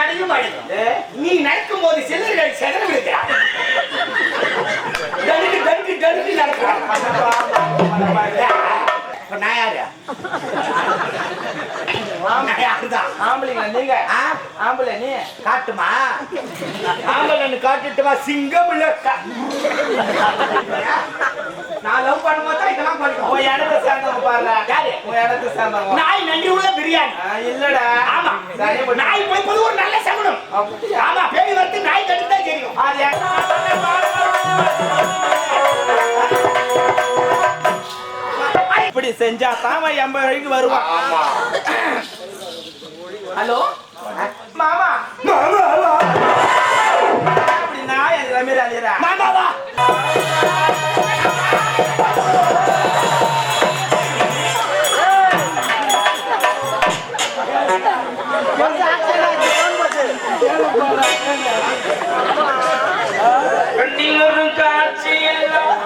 அழகு ஏ, நீ நடக்கும் போது சிலர்கள் செதற விடுகிறார் டனுக்கு டனுக்கு டனுக்கு நடக்கிறார் இப்ப நான் யாரு? நீங்க? ஆம்பளை நீ? காட்டுமா? ஆம்பளன்னு காட்டுட்டுமா? சிங்கம் இல்ல நான் லவ் பண்ணும்போது தான் இதெல்லாம் பண்ணுவோம் உன் இடத்த சேர்ந்தவங்க பாருடா. யாரு? உன் இடத்த சேர்ந்தவங்க. நாய் நன்றி உள்ள பிரியாணி. இல்லடா. ஆமா. நாய் செஞ்சா தான் அவன் எண்பது வரைக்கும் வருவான் ஹலோ? மாமா. அப்படி நான் எனக்கு ரமீர் அலிரா மாமாவா? நீங்களும் காட்சி எல்லாம்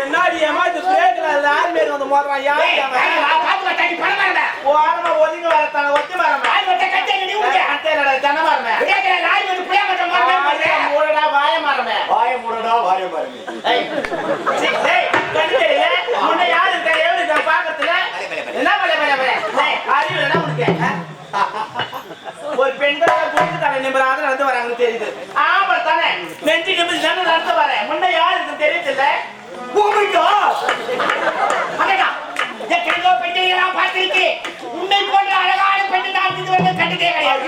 என்னடி ஏமா இது பிரேக்ல லாரி மேல வந்து மோதுறான்? யார்? ஓரமா ஒதுங்கி வரத்தான ஒத்தி அத்தேடா ஜன வரமே மூடடா வாய மரமே டேய் கண்டிலே முன்ன யாரு இருக்க எவரு இருக்க பாக்கத்துல என்ன பலே பலே பலே டேய் அறிவு என்ன உனக்கு ஆ? ஒரு பெண்கள் குடிக்கு தலை நிமிராத நடந்து வராங்கன்னு தெரியுது. ஆமா தானே? நெஞ்சு நிமிஷம் தானே நடந்து வரேன் முன்ன யாரு இருக்கு தெரியுதுல்ல? உன்னை போன்ற அழகான பெண்ணு நான் இதுவரை கண்டதே கிடையாது.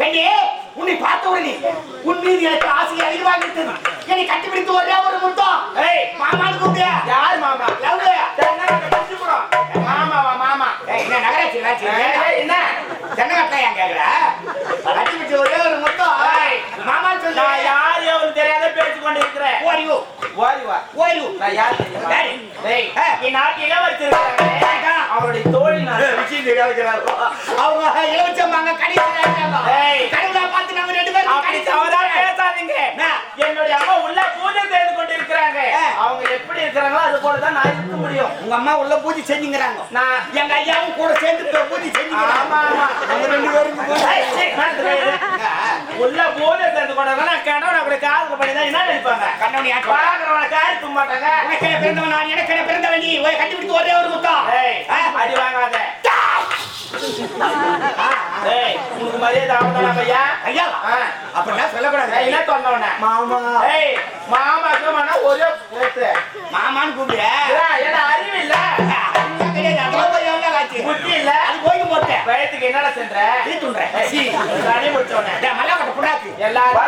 பெண்ணே உன்னை பார்த்த உடனே உன் மீது எனக்கு ஆசை அதிகமாகிவிட்டது என்னை கட்டிப்பிடித்து ஒரே ஒரு முத்தம். மாமான்னு கூப்பிடு. கொண்டு இருக்கிறேன் ஓடியோ ஓடி வா ஓடியோ நான் யார் தெரியுமா? யாரு? டேய் ஆ. இந்நாட்டு இளவரசி இருக்காங்க அவருடைய தோழி நான் அவங்க கடைசியில் ஏய். கடவுளா பார்த்து நம்ம ரெண்டு பேரும் அப்படி தவறா பேசாதீங்க. என்னுடைய அம்மா உள்ள பூஜை செய்து கொண்டு இருக்கிறாங்க. அவங்க எப்படி இருக்கிறாங்களோ அது போல தான் நான் இருக்க முடியும். உங்க அம்மா உள்ள பூஜை செஞ்சுங்கிறாங்க நான் எங்க ஐயாவும் கூட சேர்ந்து பூஜை செஞ்சுக்கிறாங்க. ரெண்டு பேரும். உள்ள பூஜை செய்து கொண்டு நான் கணவன் அப்படி காதுல பண்ணி தான் என்ன நினைப்பாங்க? கண்ணவனி பாக்குறவன காரி தும்ப மாட்டாங்க. உனக்கென பிறந்தவன் நான் எனக்கென பிறந்தவன் நீ. கண்டுபிடித்து ஒரே ஒரு முத்தம்? அடி வாங்காத. ஏய் உனக்கு மரியாதை பையா. ஐயா ஆ. அப்படிலாம் சொல்லக்கூடாது. என்ன சொன்னவன மாமா. ஏய் மாமாக்கு மன ஒரே பேசு மாமான்னு கூப்பிடு என்ன அறிவு இல்ல. புத்தி இல்ல. அது போய் போட்டேன் வயத்துக்கு என்னடா சென்ற? சீ. அடி முடிச்சவன மல்லாக்கட்ட புண்ணாக்கு. எல்லாரும்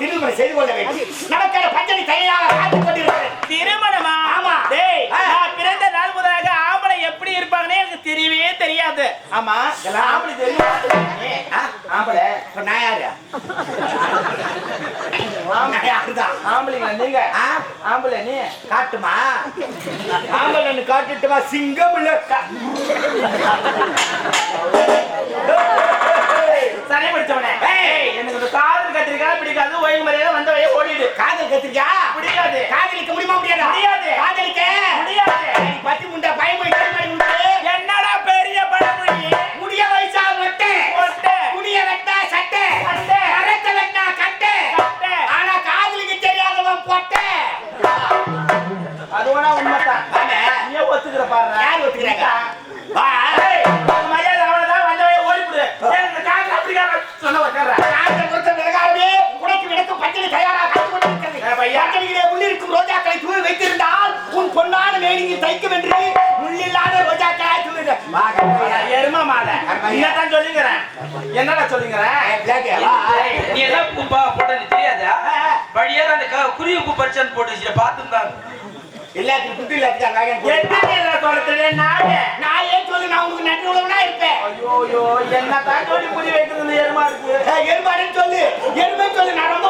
திருமணம் செய்து கொள்ள வேண்டும். நமக்கான பஞ்சனி தயாராக காத்துக் கொண்டிருக்கிறேன் திருமணமா? ஆமா. டேய். நான் பிறந்த நாள் முதலாக ஆம்பளை எப்படி இருப்பாங்கன்னே எனக்கு தெரியவே தெரியாது. ஆமா. இதெல்லாம் ஆம்பளை தெரியும்? ஆம்பளை. இப்ப நான் யாரு? நான் யாருதான் ஆம்பளைங்களா நீங்க? ஆ? ஆம்பளை நீ? காட்டுமா? ஆம்பளன்னு காட்டுட்டுமா? சிங்கம் இல்ல. சரி படிச்சவனே ஏய் எனக்கு இந்த காதல் கத்திரிக்காய் பிடிக்காது ஒய்வு மரியாதை வந்த வழியே ஓடிடு. காதல் கத்திரிக்கா பிடிக்காது. காதலிக்க முடியுமா முடியாதா? முடியாது. காதலிக்க? முடியாது. நீ பத்தி முண்டை உண்டு என்னடா பெரிய பழமொழி? முடிய வயசா மொட்டை. துணிய வெட்டா சட்டை. கரத்தை வெட்டா கட்டை. ஆனா காதலிக்க தெரியாதவன் பொட்டை. அது வேணா உண்மைதான். நீயே ஒத்துக்கிற பாரு யார் ஒத்துக்கிறாங்க? தயாராக. பஞ்சனையிலே உள்ளிருக்கும் ரோஜாக்களை தூவி வைத்திருந்தால் உன் பொன்னான மேனியில் தைக்கும் என்று முள்ளில்லாத ரோஜாக்களை தூவி வா, கருப்பையா. எரும மாலை. சொல்லிக்கிறேன். என்னடா சொல்லுங்கிற பிளாக் வா நீ என்ன குப்பா போட்ட நீ தெரியாதா வழியா அந்த க- குருவி பறிச்சான்னு போட்டு வச்சுட்டு பார்த்துருந்தாங்க எல்லாத்துக்கும் புத்தி இல்லாத என்ன சொல்றது நாயே. நான் ஏன் சொல்லு நான் உங்களுக்கு நன்றி உள்ளவனா இருப்பேன். ஐயோ ஐயோ என்ன தான் சொல்லி புடி வைக்கிறது எருமா இருக்கு? எருமாடுன்னு சொல்லு. எருமை சொல்லு நான் ரொம்ப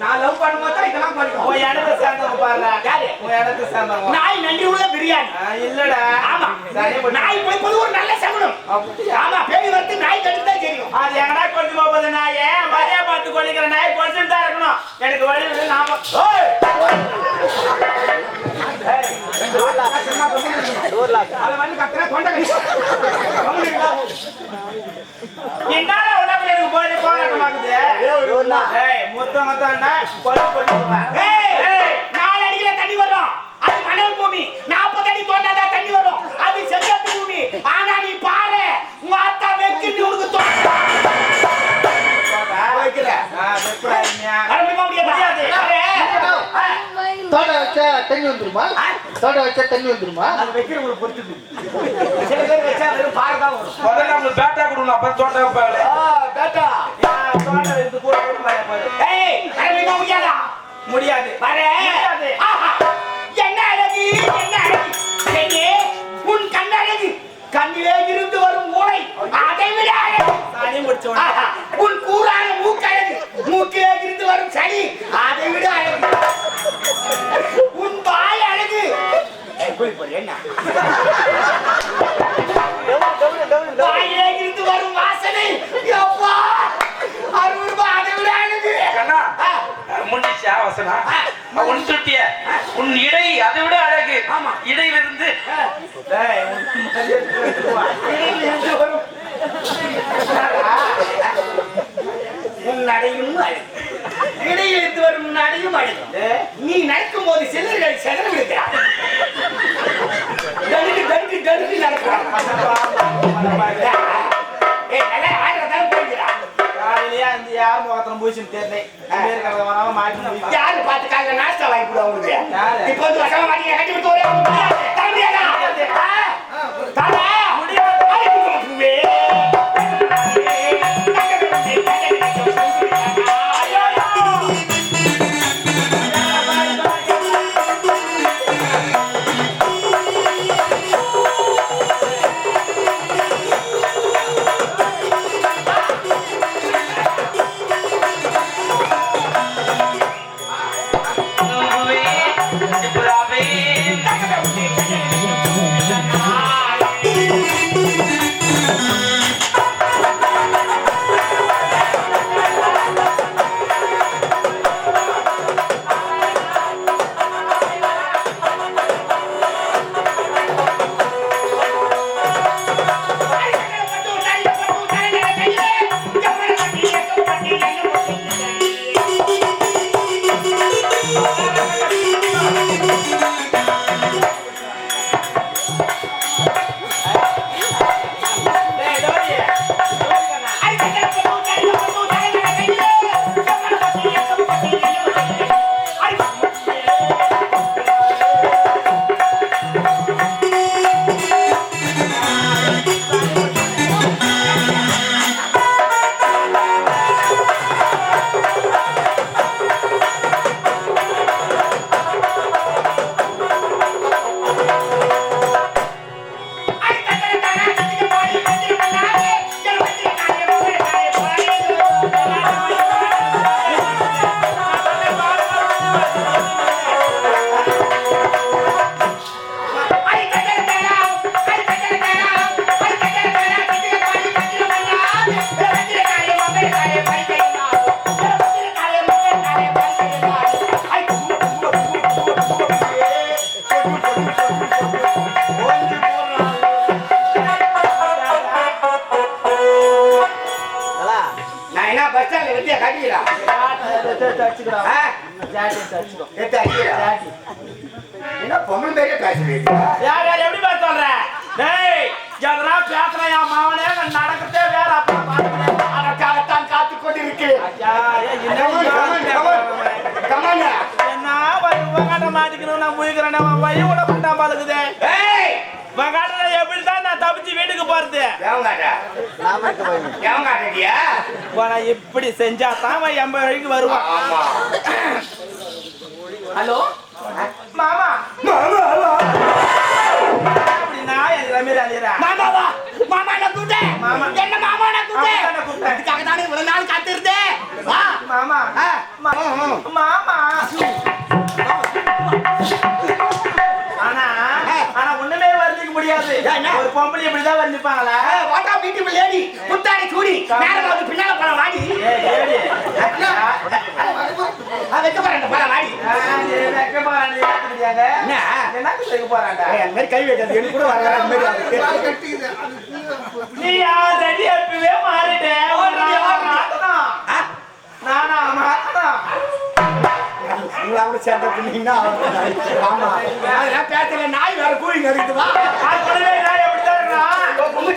நான் லவ் பண்ணும்போது தான் இதெல்லாம் பண்ணுவோம் உன் இடத்த சேர்ந்தவங்க பாருடா. யாரு? உன் இடத்த சேர்ந்தவங்க நாய் நன்றி உள்ள பிரியாணி. இல்லடா. ஆமா. சரி. நாய் போய் ஒரு நல்ல சகுனம்? ஆமா பேய் வரது நாய் கட்டு தான் தெரியும். அது எங்கடா கொண்டு போகுது நாயே? மரியா பார்த்து கொள்ளிக்கிற நாய் தான் இருக்கணும். எனக்கு வழி நாம ஓய்! என்னால உடம்புல எனக்கு போராட்டமாக்குது ஏய் மொத்தம் மொத்தம்டா வந்துருமா? தோட்டம் வச்சா தண்ணி வந்துருமா? அது வைக்கிறவங்களுக்கு பொறுத்து சில பேர் வச்சா வெறும் தான் வரும். முதல்ல நம்மளுக்கு பேட்டா கொடுக்கணும் அப்ப தோட்டம் வைப்பாங்களே. பேட்டா. ஏய் ஆரம்பிக்க முடியாதா? முடியாது. பாரு முடியாது. ஆஹா, என்ன அழகு என்ன அழகு? பெண்ணே, உன் கண்ணழகு. கண்ணிலே இருந்து வரும் ஓலை. அதை விட அழகு. நானே முடிச்சவன். ஆஹா, உன் கூறான மூக்கழகு. மூக்கிலே இருந்து வரும் சளி. அதை விட அழகு உன் வாய் அழகு ஏய், போய் இருந்து வரும் வாசனை. யப்பா, அறுபது ரூபாய் அதை விட அழகு. கண்ணா ஆ, முடிச்சா வசனா ஆ. உன் சுட்டிய உன் இடை அதை விட அழகு. ஆமா. இடையிலிருந்து. உன் நடையும் அழகு. இடையில் இருந்து வரும் அழகு டேய் நீ நடக்கும் போது சிலர்கள் செதற விடுகிறார் தடுக்கு தடுக்கு தடுக்கு அந்த யார் பார்த்துக்காங்க நாஸ்டா வாங்கி கொடு அவங்களுக்கு? இப்போ வந்து வசமா மாட்டீங்க கட்டி விட்டு நுங்குவே, திப்புராவே. பேசுறீங்க யார் யார் எப்படி பார்த்து சொல்ற? டேய் எதனா பேசுறேன் என் மாவனே நான் நடக்கிறதே வேற. அப்புறம் பார்த்துக்கிறேன் அதற்காகத்தான் காத்துக் கொண்டிருக்கு. என்ன உங்காட்ட மாட்டிக்கணும் நான் முயக்கிறேன் விட மாட்டான் பாலுக்குதே ஏய்! உங்காட்ட எப்படிதான் நான் தப்பிச்சு வீட்டுக்கு போறது? போனா இப்படி செஞ்சா தான் எண்பது வரைக்கும் வருவான். ஹலோ? ரமீர் அலிரா மாமாவா? மாமா என்ன மாமா. என்ன மாமா என்ன கூப்பிட்டேன். இதுக்காக தானே இவ்வளவு நாள் காத்திருந்தேன் வா. மாமா. மாமா. முடியாது என்ன? ஒரு பொம்பளை இப்படிதான் வர்ணிப்பாங்களா வாட்டா வீட்டு லேடி புத்தாடி சூடி நேரம் வந்து பின்னால போற வாடி வைக்க வாடி வைக்க. என்ன? வைக்க? ஏய், அந்த மாதிரி கை வைக்கிறது எனக்கு கூட வர அந்த மாதிரி. நீ எப்பவே மாறிட்ட. நானா மாத்தணும். உங்களை கூட சேர்ந்த பின்னீங்கன்னா ஆமா. அதெல்லாம் பேசல நாய் வேற கூலி நடிக்குது வா. நான் எப்படிதான் இருக்கிறான்? பொண்ணு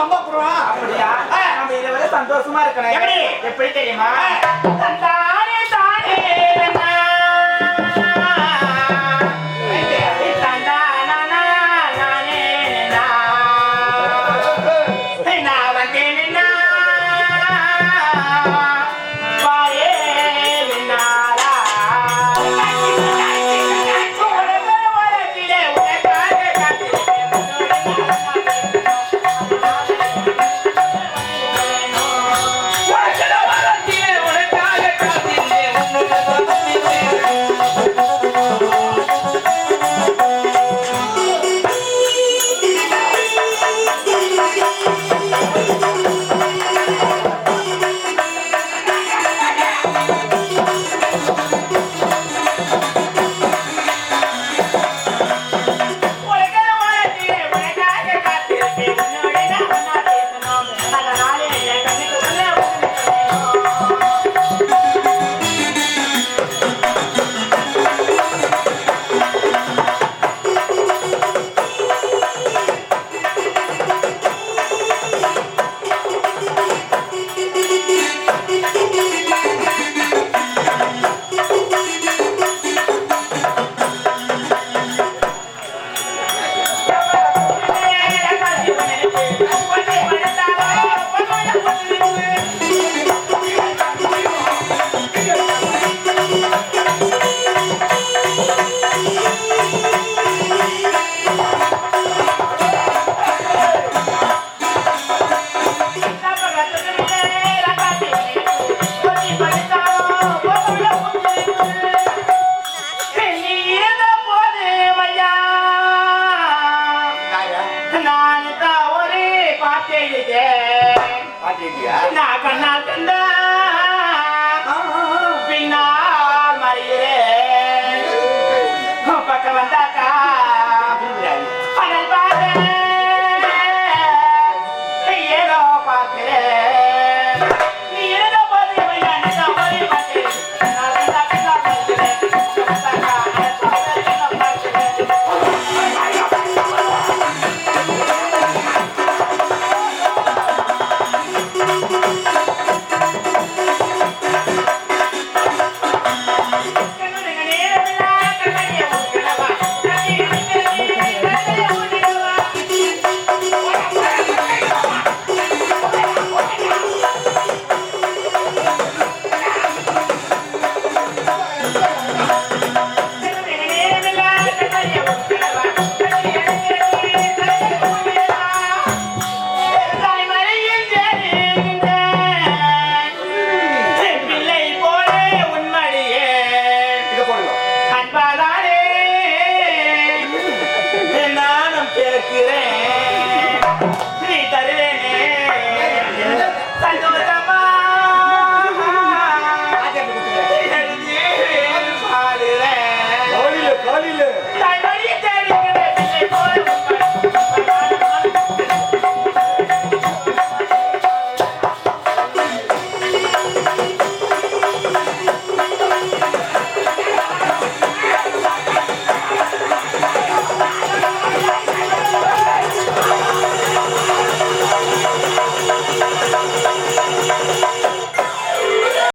வம்பா போடுவான். அப்படியா? நம்ம இதுவரை சந்தோஷமா இருக்கணும். எப்படி? எப்படி தெரியுமா? தந்தானே தானே. பாட்டெழுதேன் பாத்தியா நான் கண்ணால் கண்ட